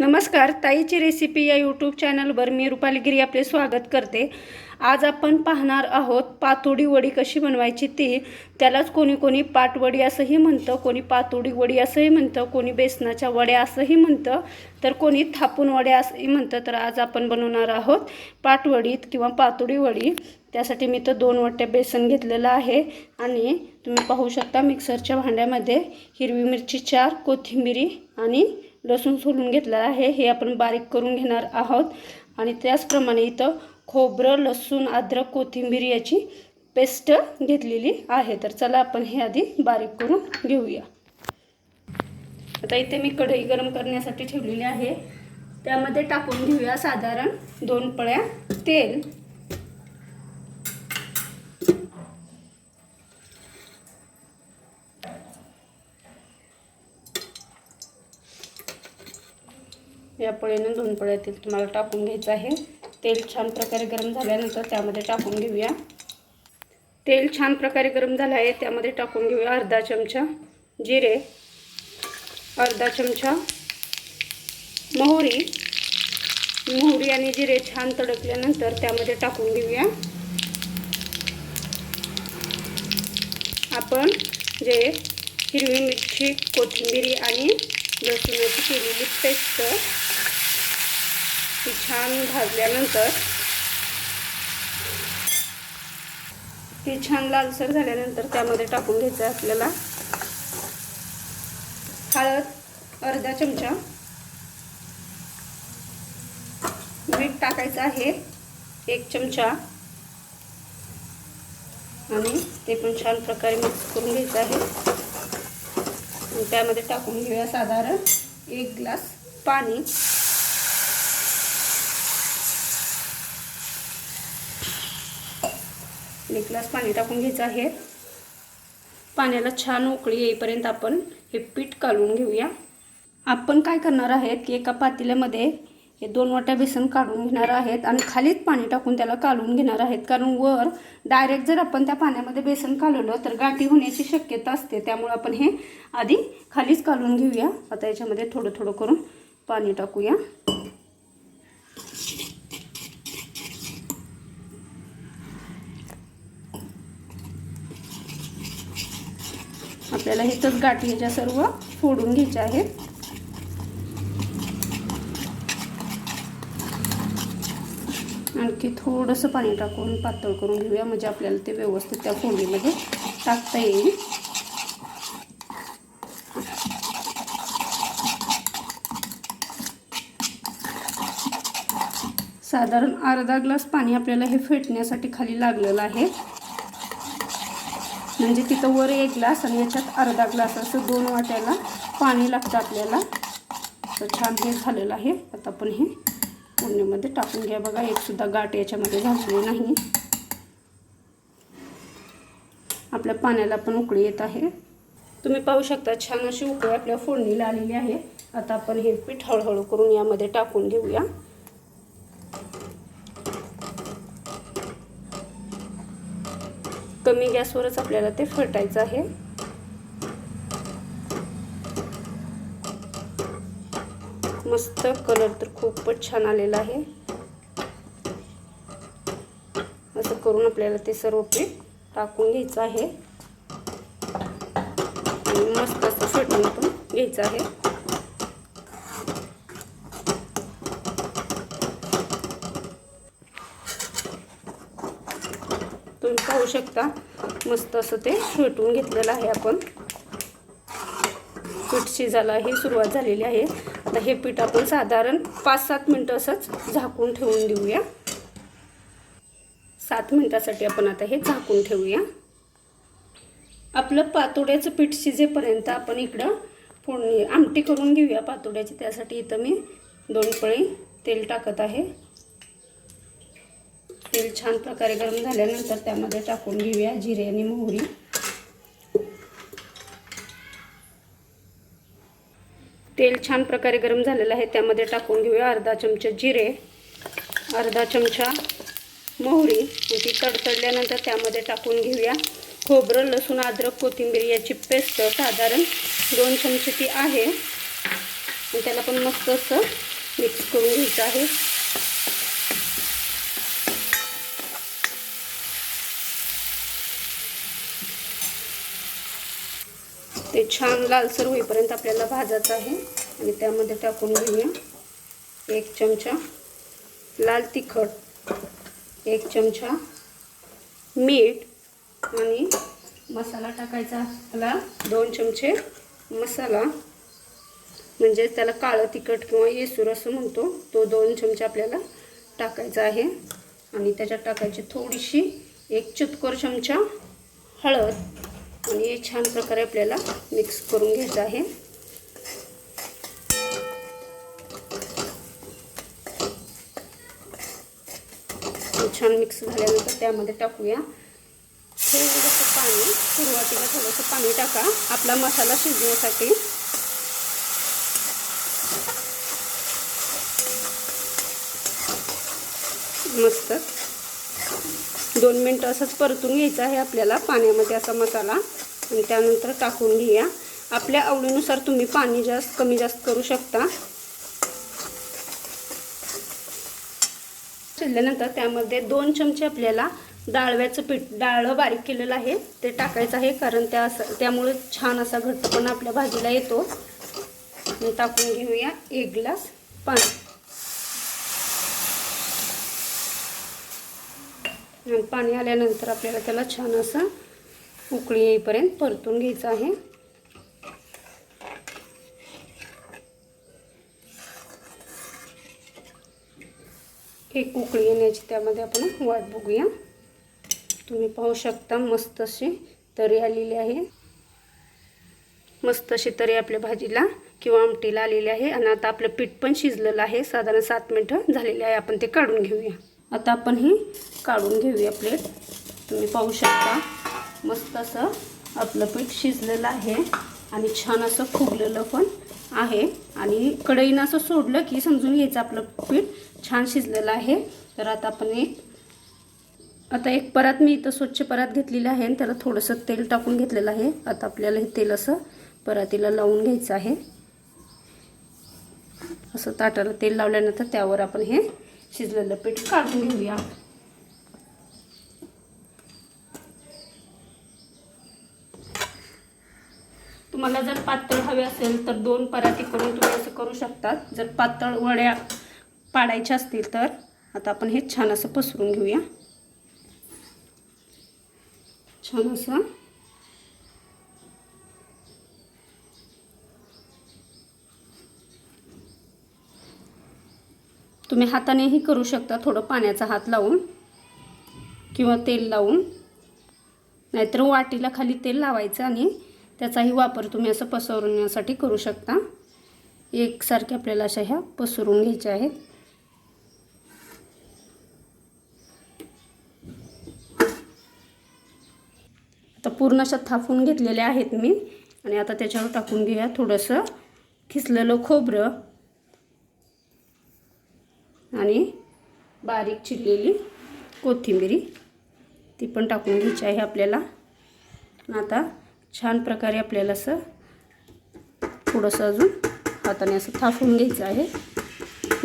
नमस्कार ताईची रेसिपी या यूट्यूब चॅनलवर मी रुपाली गिरी आपले स्वागत करते. आज आपण पाहणार आहोत पातोडी वडी कशी बनवायची ती. त्यालाच कोणी कोणी पाटवडी असंही म्हणतं कोणी पातोडी वडी असंही म्हणतं कोणी बेसनाच्या वड्या असंही म्हणतं तर कोणी थापून वड्या असंही म्हणतं. तर आज आपण बनवणार आहोत पाटवडीत किंवा पातोडी वडी. त्यासाठी मी तर दोन वाट्या बेसन घेतलेलं आहे आणि तुम्ही पाहू शकता मिक्सरच्या भांड्यामध्ये हिरवी मिरची चार कोथिंबिरी आणि लसूण सोलून घेतलेला आहे. हे आपण बारीक करून घेणार आहोत. आणि त्याचप्रमाणे इथं खोबरं लसूण अद्रक कोथिंबीर याची पेस्ट घेतलेली आहे. तर चला आपण हे आधी बारीक करून घेऊया. आता इथे मी कढई गरम करण्यासाठी ठेवलेली आहे. त्यामध्ये टाकून घेऊया साधारण दोन पळ्या तेल. या पळीनं दोन पळ्या तेल तुम्हाला टाकून घ्यायचं आहे. तेल छान प्रकारे गरम झाल्यानंतर त्यामध्ये टाकून घेऊया. तेल छान प्रकारे गरम झालं आहे त्यामध्ये टाकून घेऊया अर्धा चमचा जिरे अर्धा चमचा मोहरी. मोहरी आणि जिरे छान तडकल्यानंतर त्यामध्ये टाकून घेऊया. आपण जे हिरवी मिरची कोथिंबिरी आणि लसूणाची केलेली पेस्ट ती छान भाजल्यानंतर ती छान लालसर झाल्यानंतर त्यामध्ये टाकून घ्यायचं आहे आपल्याला. हळद अर्धा चमचा. मीठ टाकायचं आहे एक चमचा. आणि ते पण छान प्रकारे मिक्स करून घ्यायचं आहे. त्यामध्ये टाकून घेऊया साधारण एक ग्लास पाणी. एक ग्लास पाणी टाकून घ्यायचं आहे. पाण्याला छान उकळी येईपर्यंत आपण हे पीठ काढून घेऊया. आपण काय करणार आहेत की एका पातेल्यामध्ये हे दोन वाट्या बेसन काढून घेणार आहेत आणि खालीच पाणी टाकून त्याला कालून घेणार आहेत. कारण वर डायरेक्ट जर आपण त्या पाण्यामध्ये बेसन कालवलं तर गाठी होण्याची शक्यता असते. त्यामुळे आपण हे आधी खालीच कालून घेऊया. आता याच्यामध्ये थोडं थोडं करून पाणी टाकूया. आपल्याला हे गाठी ह्याच्या सर्व फोडून घ्यायच्या आहेत. आणखी थोडंसं पाणी टाकून पातळ करून घेऊया. म्हणजे आपल्याला ते व्यवस्थित त्या फोडणीमध्ये टाकता येईल. साधारण अर्धा ग्लास पाणी आपल्याला हे फेटण्यासाठी खाली लागलेलं आहे. म्हणजे तिथं वर एक ग्लास आणि याच्यात अर्धा ग्लास असं दोन वाट्याला पाणी लागतं आपल्याला. तर छान हे झालेलं आहे. आता आपण हे फोडणीमध्ये टाकून घ्या. बघा एकसुद्धा गाठ याच्यामध्ये झालेली नाही. आपल्या पाण्याला पण उकळी येत आहे. तुम्ही पाहू शकता छान अशी उकळी आपल्या फोडणीला आलेली आहे. आता आपण हे पीठ हळूहळू करून यामध्ये टाकून घेऊया. कमी गॅसवरच आपल्याला ते फटायचं आहे. मस्त कलर तर खूपच छान आलेला आहे. असं करून आपल्याला ते सर्व पीठ टाकून घ्यायचं आहे. आणि मस्त असं फेटून पण घ्यायचं आहे. तुम्ही पाहू शकता मस्त असं ते फेटून घेतलेलं आहे आपण. पीठ शिजायला ही सुरुवात झालेली आहे. आता हे पीठ आपण साधारण पाच सात मिनटं असंच झाकून ठेवून देऊया. सात मिनटासाठी आपण आता हे झाकून ठेवूया. आपलं पातोड्याचं पीठ शिजेपर्यंत आपण इकडं फोडणी आमटी करून घेऊया पातोड्याची. त्यासाठी इथं मी दोन पळी तेल टाकत आहे. तेल छान प्रकारे गरम झाल्यानंतर त्यामध्ये टाकून घेऊया जिरे आणि मोहरी. तेल छान प्रकारे गरम झालेलं आहे. त्यामध्ये टाकून घेऊया अर्धा चमचा जिरे अर्धा चमचा मोहरी ती तडतडल्यानंतर त्यामध्ये टाकून घेऊया. खोबरं लसूण अद्रक कोथिंबीर याची पेस्ट साधारण दोन चमचे ती आहे. आणि त्याला पण मस्त असं मिक्स करून घ्यायचं आहे. ते छान लालसर होईपर्यंत आपल्याला भाजायचं आहे. आणि त्यामध्ये टाकून घेऊया. एक चमचा लाल तिखट एक चमचा मीठ आणि मसाला टाकायचा आपला दोन चमचे मसाला. म्हणजे त्याला काळं तिखट किंवा येसूर असं म्हणतो तो दोन चमचे आपल्याला टाकायचा आहे. आणि त्याच्यात टाकायची थोडीशी एक चुतकोर चमचा हळद. आणि हे छान प्रकारे आपल्याला मिक्स करून घ्यायचं आहे. छान मिक्स झाल्यानंतर त्यामध्ये टाकूया. थोडंसं पाणी सुरुवातीला थोडंसं पाणी टाका. आपला मसाला शिजण्यासाठी. मस्त. दोन मिनटं असंच परतून घ्यायचं आहे आपल्याला पाण्यामध्ये असा मसाला. आणि त्यानंतर टाकून घेऊया. आपल्या आवडीनुसार तुम्ही पाणी जास्त कमी जास्त करू शकता. शिजल्यानंतर त्यामध्ये दोन चमचे आपल्याला डाळव्याचं पीठ डाळं बारीक केलेलं आहे. ते टाकायचं आहे कारण त्या असं त्यामुळे छान असा घट्टपणा आपल्या भाजीला येतो. टाकून घेऊया एक ग्लास पाणी. आणि पाणी आल्यानंतर आपल्याला त्याला छान असं उकळी येईपर्यंत परतून घ्यायचं आहे. एक उकळी येण्याची त्यामध्ये आपण वाट बघूया. तुम्ही पाहू शकता मस्त अशी तरी आलेली आहे. मस्त अशी तरी आपल्या भाजीला किंवा आमटीला आलेली आहे. आणि आता आपलं पीठ पण शिजलेलं आहे. साधारण सात मिनटं झालेली आहे. आपण ते काढून घेऊया. आता आपण ही काढून घेऊया प्लेट. तुम्ही पाहू शकता मस्त असं आपलं पीठ शिजलेलं आहे आणि छान असं फुगलेलं पण आहे. आणि कढईनं असं सोडलं की समजून घ्यायचं आपलं पीठ छान शिजलेलं आहे. तर आता आपण एक आता एक परात मी इथं स्वच्छ परात घेतलेली आहे आणि त्याला थोडंसं तेल टाकून घेतलेलं आहे. आता आपल्याला हे तेल असं परातीला लावून घ्यायचं आहे. असं ताटाला तेल लावल्यानंतर त्यावर आपण हे शिजलेलं पीठ काढून घेऊया. तुम्हाला जर पातळ हवे असेल तर दोन पराती करून तुम्ही असं करू शकतात जर पातळ वड्या पाडायच्या असतील तर आता आपण हे छान असं पसरून घेऊया. छान असं तुम्ही हातानेही करू शकता थोडं पाण्याचा हात लावून किंवा तेल लावून. नाहीतर वाटीला खाली तेल लावायचं आणि त्याचाही वापर तुम्ही असं पसरवण्यासाठी करू शकता. एकसारखे आपल्याला अशा ह्या पसरून घ्यायच्या आहेत. आता पूर्ण अशा थापून घेतलेल्या आहेत मी आणि आता त्याच्यावर टाकून घेऊया थोडंसं खिसलेलं खोबरं. आणि बारीक चिरलेली कोथिंबिरी ती पण टाकून घ्यायची आहे आपल्याला. आता छान प्रकारे आपल्याला असं थोडंसं अजून हाताने असं थापून घ्यायचं आहे.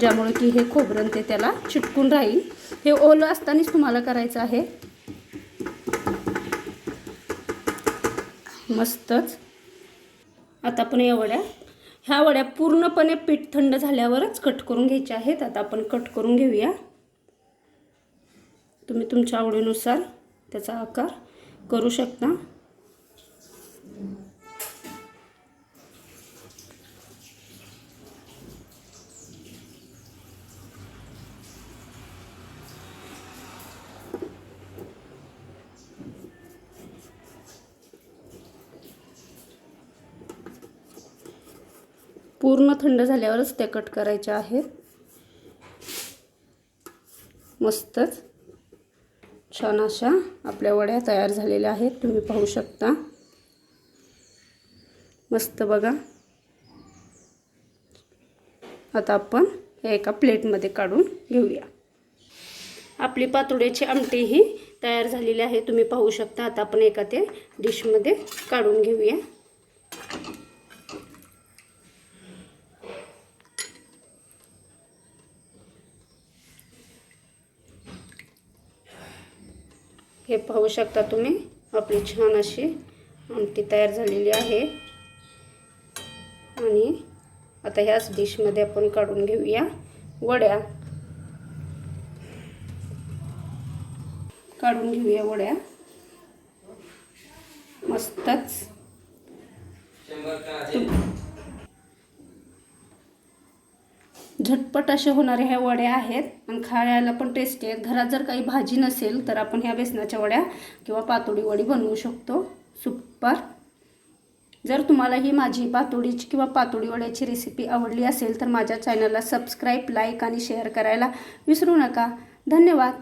ज्यामुळे की हे खोबरं ते त्याला चिटकून राहील. हे ओलं असतानाच तुम्हाला करायचं आहे. मस्तच. आता आपण एवढ्या ह्या वड्या पूर्णपणे पीठ थंड झाल्यावरच कट करून घ्यायच्या आहेत. आता आपण कट करून घेऊया. तुम्ही तुमच्या आवडीनुसार त्याचा आकार करू शकता. पूर्ण थंड झाल्यावरच त्या कट करायच्या आहेत. मस्तच. छान अशा आपल्या वड्या तयार झालेल्या आहेत. तुम्ही पाहू शकता. मस्त बघा. आता आपण हे एका प्लेटमध्ये काढून घेऊया. आपली पातोड्याची आमटीही तयार झालेली आहे. तुम्ही पाहू शकता. आता आपण एका ते डिशमध्ये काढून घेऊया. हे पाहू शकता तुम्ही. आपली छान अशी आमटी तयार झालेली आहे. आणि आता ह्याच डिशमध्ये आपण काढून घेऊया वड्या. काढून घेऊया वड्या. मस्तच. झटपट असे होणारे ह्या वड्या आहेत. आणि खायला पण टेस्टी आहेत. घरात जर काही भाजी नसेल तर आपण ह्या बेसनाच्या वड्या किंवा पातोडी वडी बनवू शकतो. सुपर जर तुम्हाला ही माझी पातोडीची किंवा पातोडी वड्याची रेसिपी आवडली असेल तर माझ्या चॅनलला सबस्क्राईब लाईक आणि शेअर करायला विसरू नका. धन्यवाद.